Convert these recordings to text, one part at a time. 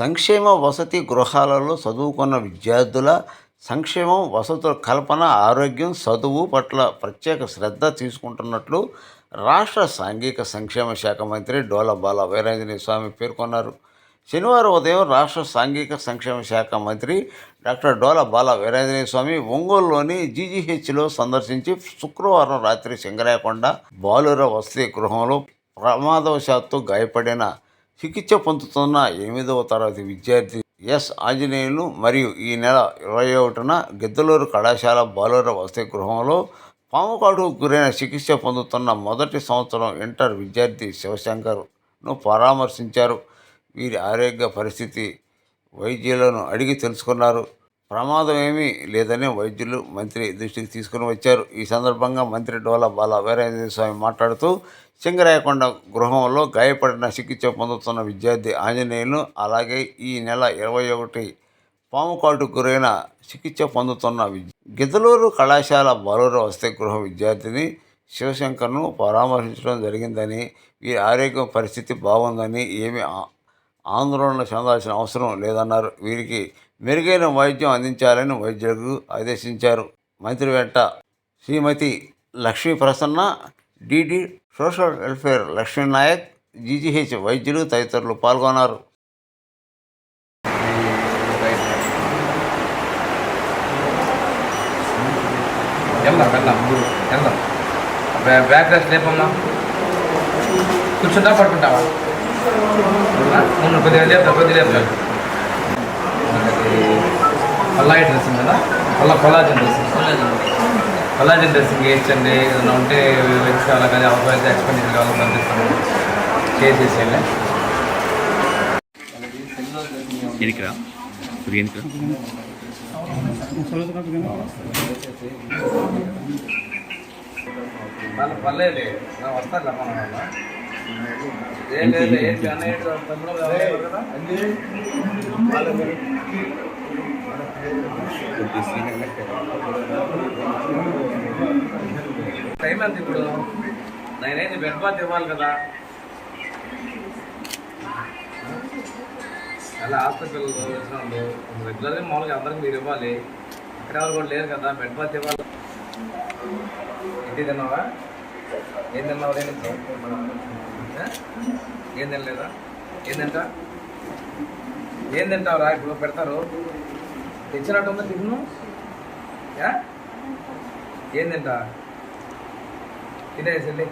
సంక్షేమ వసతి గృహాలలో చదువుకున్న విద్యార్థుల సంక్షేమం వసతుల కల్పన ఆరోగ్యం చదువు పట్ల ప్రత్యేక శ్రద్ధ తీసుకుంటున్నట్లు రాష్ట్ర సాంఘిక సంక్షేమ శాఖ మంత్రి డోల బాల వీరాంజనేయ స్వామి పేర్కొన్నారు. శనివారం ఉదయం రాష్ట్ర సాంఘిక సంక్షేమ శాఖ మంత్రి డాక్టర్ డోల బాల వీరాంజనేయ స్వామి ఒంగోలులోని జీజీహెచ్లో సందర్శించి శుక్రవారం రాత్రి సింగరాయకొండ బాలుర వసతి గృహంలో ప్రమాదవశాత్తు గాయపడిన చికిత్స పొందుతున్న ఎనిమిదవ తరగతి విద్యార్థి ఎస్. ఆంజనేయులు మరియు ఈ నెల ఇరవై ఒకటిన గిద్దలూరు కళాశాల బాలుర వసతి గృహంలో పాము కాటుకు గురైన చికిత్స పొందుతున్న మొదటి సంవత్సరం ఇంటర్ విద్యార్థి శివశంకర్ను పరామర్శించారు. వీరి ఆరోగ్య పరిస్థితి వైద్యులను అడిగి తెలుసుకున్నారు. ప్రమాదం ఏమీ లేదని వైద్యులు మంత్రి దృష్టికి తీసుకుని వచ్చారు. ఈ సందర్భంగా మంత్రి డోలా బాల వీరేంద్ర స్వామి మాట్లాడుతూ సింగరాయకొండ గృహంలో గాయపడిన చికిత్స పొందుతున్న విద్యార్థి ఆంజనేయులు అలాగే ఈ నెల ఇరవై ఒకటి పాముకాటు గురైన చికిత్స పొందుతున్న విద్య గిద్దలూరు కళాశాల బాలుర వస్తే గృహ విద్యార్థిని శివశంకర్ను పరామర్శించడం జరిగిందని వీరి ఆరోగ్య పరిస్థితి బాగుందని ఏమి ఆందోళన చెందాల్సిన అవసరం లేదన్నారు. వీరికి మెరుగైన వైద్యం అందించాలని వైద్యులకు ఆదేశించారు. మంత్రి వెంట Shrimati Lakshmi Prasanna DD social welfare Lakshmi Naik GGH వైద్యులు తదితరులు పాల్గొన్నారు. వెళ్దాం వెళ్దాం వెళ్దాం. బ్యాక్ రెస్ట్ లేపమ్మా. కూర్చుంటా పడుకుంటావా? కొద్దిగా లేపుతా కొద్దిగా లేపుతా. కొల్లాయి డ్రెస్సింగ్ కదా? కొల్ల కొల్లాజన్ డ్రెస్సింగ్. కొల్లాజన్ డ్రెస్సింగ్ వేయించండి ఏదైనా ఉంటే వెక్స్ కావాలి కానీ అవసరమైతే ఎక్స్పెండిచర్ కావాలో పంపిస్తాము. చేసేసేయండి. ఎనికిరా ఎనికిరా పర్లేదు మన వల్ల ఏం లేదు కదా? టైం ఎంత ఇప్పుడు? నేనేంది బెడ్ బాత్ ఇవ్వాలి కదా. అలా హాస్పిటల్ వచ్చినప్పుడు రెగ్యులర్గా మామూలుగా అందరికి మీరు ఇవ్వాలి. అక్కడ ఎవరు కూడా లేరు కదా బెడ్ బాత్ ఇవ్వాలి. ఇంటి తిన్నావా? ఏం తిన్నావు? నేను ఏం తినలేదా? ఏం తింటా? ఏం తింటావురా? ఇప్పుడు పెడతారు. తెచ్చినట్టు ఉందా టిఫిన్? ఏం తింటా? తినేసి వెళ్ళి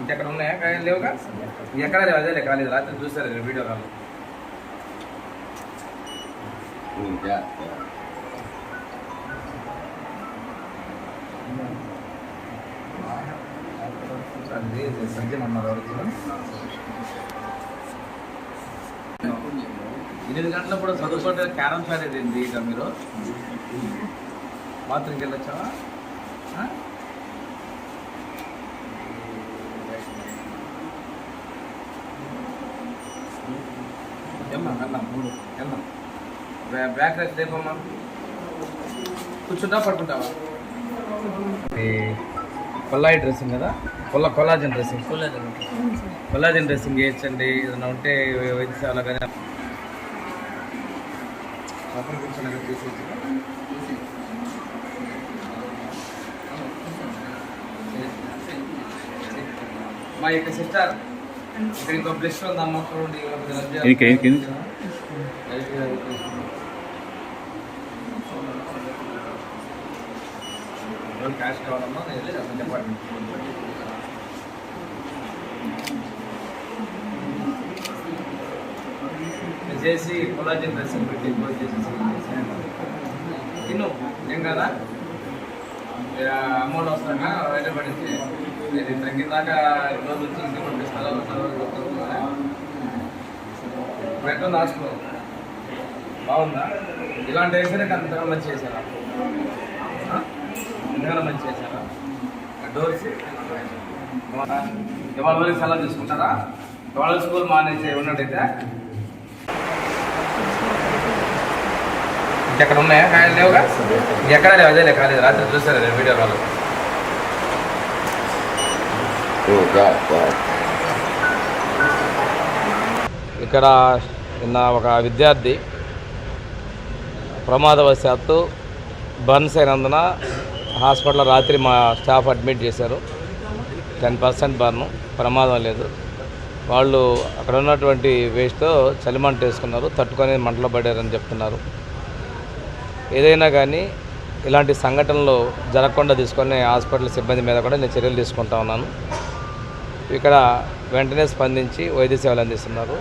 ఇంకెక్కడ ఉన్నాయా? కాయలు లేవుగా? ఎక్కడ లేవు? అదే కాలేదు రాత్రి చూస్తారు నేను వీడియో కాల్. సంజయ్ అన్నారు ఎనిమిది గంటల కూడా చదువుకుంటే క్యారమ్స్ ఆడేది ఏంటి ఇక మీరు? బాత్రూమ్కి వెళ్ళొచ్చావా? వెళ్దాం వెళ్దాం మూడు వెళ్దాం. బ్యా- బ్యాక్ రెస్ట్ లేపమ్మా కూర్చుంటా పడుకుంటావా? కొల్లాయి డ్రెస్సింగ్ కదా? కొల్ల కొల్లాజన్ డ్రెస్సింగ్. కొల్లాజన్. డ్రెస్సింగ్ వేయించండి ఏదైనా ఉంటే వైద్యశాల కానీ అక్కడ తీసేయచ్చు. మా యొక్క సిస్టర్ ఇక్కడ ఇంకో బ్లెస్ చూడండి ఎనికి, ఎనికి, ఎనికి? క్యాష్ కావాలమ్మా నేను వెళ్ళి అతను చెప్పండి ఇది చేసి కొలాజిన్ డ్రెస్సింగ్ పెట్టి ఇంపోజ్ చేసేసి తిను ఏం కదా అమౌంట్ వస్తాగా బయట పడింది ఇది తగ్గిందాకా రోజు వచ్చి ఇంటికి పంపిస్తారా పెట్టు హాస్పిటల్ బాగుందా? ఇలాంటి వేసినా అంతగా మంచి చేశారా? అంతగా మంచి చేశారా? డోర్స్ ఇవాళ వరకు సెలవు తీసుకుంటారా? ఇవాళ స్కూల్ మానేసి ఉన్నట్టయితే? ఇంకెక్కడ ఉన్నాయా? కాయలు లేవుగా? ఎక్కడ లేవు? అదే లే కాలేదు. రాత్రి చూసారు వీడియో కాల్ ఇక్కడ నిన్న ఒక విద్యార్థి ప్రమాదవశాత్తు బర్న్స్ అయినందున హాస్పిటల్లో రాత్రి మా స్టాఫ్ అడ్మిట్ చేశారు. టెన్ పర్సెంట్ బర్న్ ప్రమాదం లేదు. వాళ్ళు అక్కడ ఉన్నటువంటి వేస్ట్తో చలిమంట వేసుకున్నారు తట్టుకొని మంటలో పడారని చెప్తున్నారు. ఏదైనా కానీ ఇలాంటి సంఘటనలు జరగకుండా తీసుకొని హాస్పిటల్ సిబ్బంది మీద కూడా నేను చర్యలు తీసుకుంటా ఉన్నాను. ఇక్కడ వెంటనే స్పందించి వైద్య సేవలు అందిస్తున్నారు.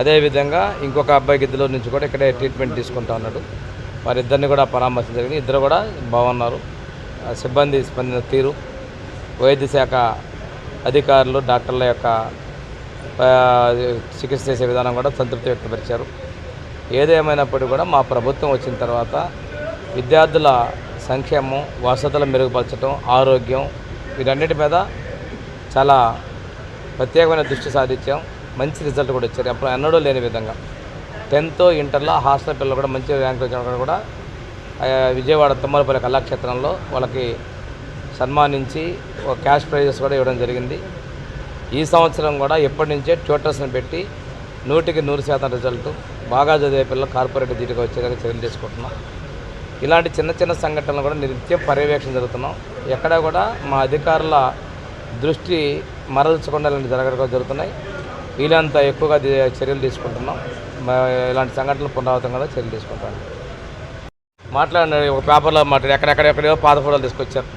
అదేవిధంగా ఇంకొక అబ్బాయి గిద్దలో నుంచి కూడా ఇక్కడే ట్రీట్మెంట్ తీసుకుంటా ఉన్నాడు. వారిద్దరిని కూడా పరామర్శం జరిగింది. ఇద్దరు కూడా బాగున్నారు. సిబ్బంది స్పందిన తీరు వైద్య శాఖ అధికారులు డాక్టర్ల యొక్క చికిత్స చేసే విధానం కూడా సంతృప్తి వ్యక్తపరిచారు. ఏదేమైనప్పటికీ కూడా మా ప్రభుత్వం వచ్చిన తర్వాత విద్యార్థుల సంక్షేమం వసతులు మెరుగుపరచడం ఆరోగ్యం వీటన్నిటి మీద చాలా ప్రత్యేకమైన దృష్టి సాధించాం. మంచి రిజల్ట్ కూడా ఇచ్చారు అప్పుడు ఎన్నడూ లేని విధంగా. టెన్త్ ఇంటర్లో హాస్టల్ పిల్లలు కూడా మంచి ర్యాంక్ వచ్చిన కూడా విజయవాడ తుమ్మలపల్లి కళాక్షేత్రంలో వాళ్ళకి సన్మానించి ఒక క్యాష్ ప్రైజెస్ కూడా ఇవ్వడం జరిగింది. ఈ సంవత్సరం కూడా ఎప్పటి నుంచే ట్యూటర్స్ని పెట్టి నూటికి నూరు శాతం రిజల్ట్ బాగా చదివే పిల్లలు కార్పొరేట్ దీటికి వచ్చేదానికి చర్యలు తీసుకుంటున్నాం. ఇలాంటి చిన్న చిన్న సంఘటనలు కూడా నిత్యం పర్యవేక్షణ జరుగుతున్నాం. ఎక్కడ కూడా మా అధికారుల దృష్టి మరల్చకుండా ఇలాంటి జరగడం జరుగుతున్నాయి. వీలంత ఎక్కువగా చర్యలు తీసుకుంటున్నాం. ఇలాంటి సంఘటనలు పునరావృతం కూడా చర్యలు తీసుకుంటాను మాట్లాడిన ఒక పేపర్లో మాట్లాడి ఎక్కడెక్కడెక్కడో పాత ఫోటోలు తీసుకొచ్చారు.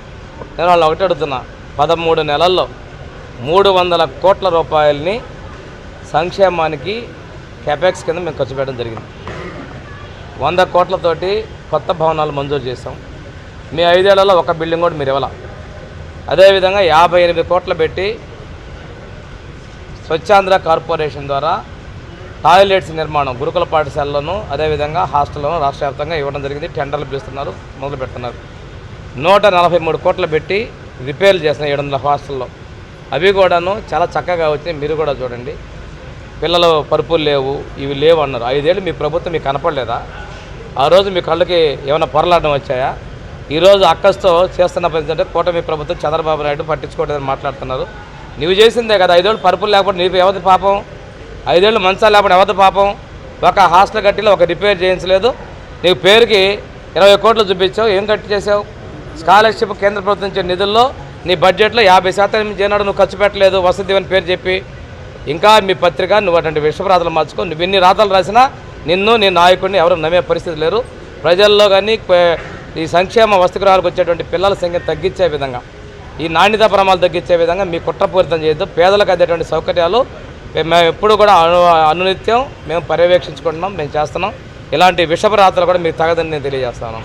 నేను వాళ్ళు ఒకటి అడుగుతున్నా. పదమూడు నెలల్లో మూడు వందల కోట్ల రూపాయలని సంక్షేమానికి కెపాక్స్ కింద మేము ఖర్చు పెట్టడం జరిగింది. వంద కోట్లతోటి కొత్త భవనాలు మంజూరు చేసాం మీ ఐదేళ్ళలో ఒక బిల్డింగ్ కూడా మీరు ఇవ్వాల. అదేవిధంగా యాభై ఎనిమిది కోట్లు పెట్టి స్వచ్ఛాంధ్ర కార్పొరేషన్ ద్వారా టాయిలెట్స్ నిర్మాణం గురుకుల పాఠశాలలోను అదేవిధంగా హాస్టల్లోను రాష్ట్ర వ్యాప్తంగా ఇవ్వడం జరిగింది. టెండర్లు పిలుస్తున్నారు మొదలు పెడుతున్నారు. నూట నలభై మూడు కోట్లు పెట్టి రిపేర్లు చేసిన ఏడు వందల హాస్టల్లో. అవి కూడాను చాలా చక్కగా వచ్చాయి మీరు కూడా చూడండి. పిల్లలు పరుపులు లేవు ఇవి లేవు అన్నారు. ఐదేళ్ళు మీ ప్రభుత్వం మీకు కనపడలేదా? ఆ రోజు మీ కళ్ళకి ఏమైనా పొరలాడడం వచ్చాయా? ఈరోజు అక్కస్తో చేస్తున్న పని ఏంటంటే కూటమి ప్రభుత్వం చంద్రబాబు నాయుడు పట్టించుకోవడం మాట్లాడుతున్నారు. నువ్వు చేసిందే కదా ఐదేళ్ళు పరుపులు లేకపోతే నీకు ఎవరి పాపం? ఐదేళ్ళు మంచాలు లేకపోతే ఎవరి పాపం? ఒక హాస్టల్ కట్టిలో ఒక రిపేర్ చేయించలేదు. నీకు పేరుకి ఇరవై కోట్లు చూపించావు ఏం కట్టి చేసావు స్కాలర్షిప్ కేంద్ర ప్రభుత్వం ఇచ్చే నిధుల్లో నీ బడ్జెట్లో యాభై శాతం ఏనాడు నువ్వు ఖర్చు పెట్టలేదు వసతి అని పేరు చెప్పి ఇంకా మీ పత్రిక నువ్వు అటువంటి విషపరాతలు మార్చుకో. నువ్వు ఎన్ని రాతలు రాసినా నిన్ను నీ నాయకుడిని ఎవరు నమ్మే పరిస్థితి లేరు. ప్రజల్లో కానీ ఈ సంక్షేమ వస్తుగ్రహాలకు వచ్చేటువంటి పిల్లల సంఖ్య తగ్గించే విధంగా ఈ నాణ్యత ప్రమాణాలు తగ్గించే విధంగా మీ కుట్రపూరితం చేయొద్దు. పేదలకు అందేటువంటి సౌకర్యాలు మేము ఎప్పుడు కూడా అను అనునిత్యం మేము పర్యవేక్షించుకుంటున్నాం మేము చేస్తున్నాం. ఇలాంటి విషపరాతలు కూడా మీకు తగదని నేను తెలియజేస్తాను.